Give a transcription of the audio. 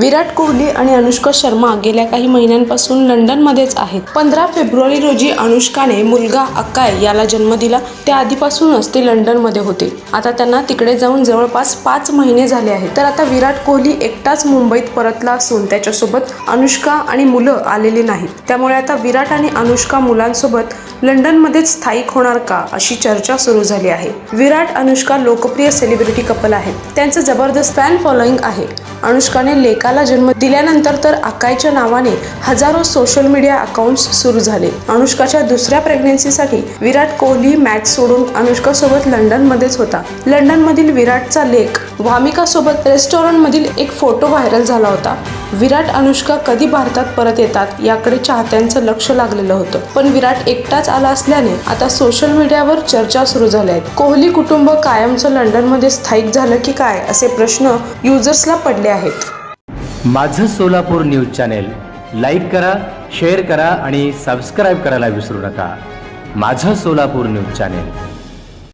विराट कोहली आणि अनुष्का शर्मा गेल्या काही महिन्यांपासून लंडनमध्येच आहेत. पंधरा फेब्रुवारी रोजी अनुष्काने मुलगा अक्काय याला जन्म दिला. त्या आधीपासूनच ते लंडनमध्ये होते. आता त्यांना तिकडे जाऊन जवळपास पाच महिने झाले आहेत. तर आता विराट कोहली एकटाच मुंबईत परतला असून त्याच्यासोबत अनुष्का आणि मुलं आलेली नाहीत. त्यामुळे आता विराट आणि अनुष्का मुलांसोबत लंडनमध्येच स्थायिक होणार का अशी चर्चा सुरू झाली आहे. विराट अनुष्का लोकप्रिय सेलिब्रिटी कपल आहेत. त्यांचं जबरदस्त फॅन फॉलोईंग आहे. अनुष्काने लेकाला जन्म दिल्यानंतर तर अकायच्या नावाने हजारो सोशल मीडिया अकाउंट्स सुरू झाले. अनुष्काच्या दुसऱ्या प्रेग्नेन्सीसाठी विराट कोहली मॅच सोडून अनुष्कासोबत लंडनमध्येच होता. लंडनमधील विराटचा लेख वामिकासोबत रेस्टॉरंटमधील एक फोटो व्हायरल झाला होता. विराट अनुष्का कधी भारतात परत येतात याकडे चाहत्यांचं लक्ष लागलेलं होतं. पण विराट एकटाच आला असल्याने आता सोशल मीडियावर चर्चा सुरू झाल्या आहेत. कोहली कुटुंब कायमचं लंडनमध्ये स्थायिक झालं की काय असे प्रश्न युजर्सला पडले आहेत. माझं सोलापूर न्यूज चॅनेल लाईक करा शेअर करा आणि सबस्क्राईब करायला विसरू नका. माझं सोलापूर न्यूज चॅनेल.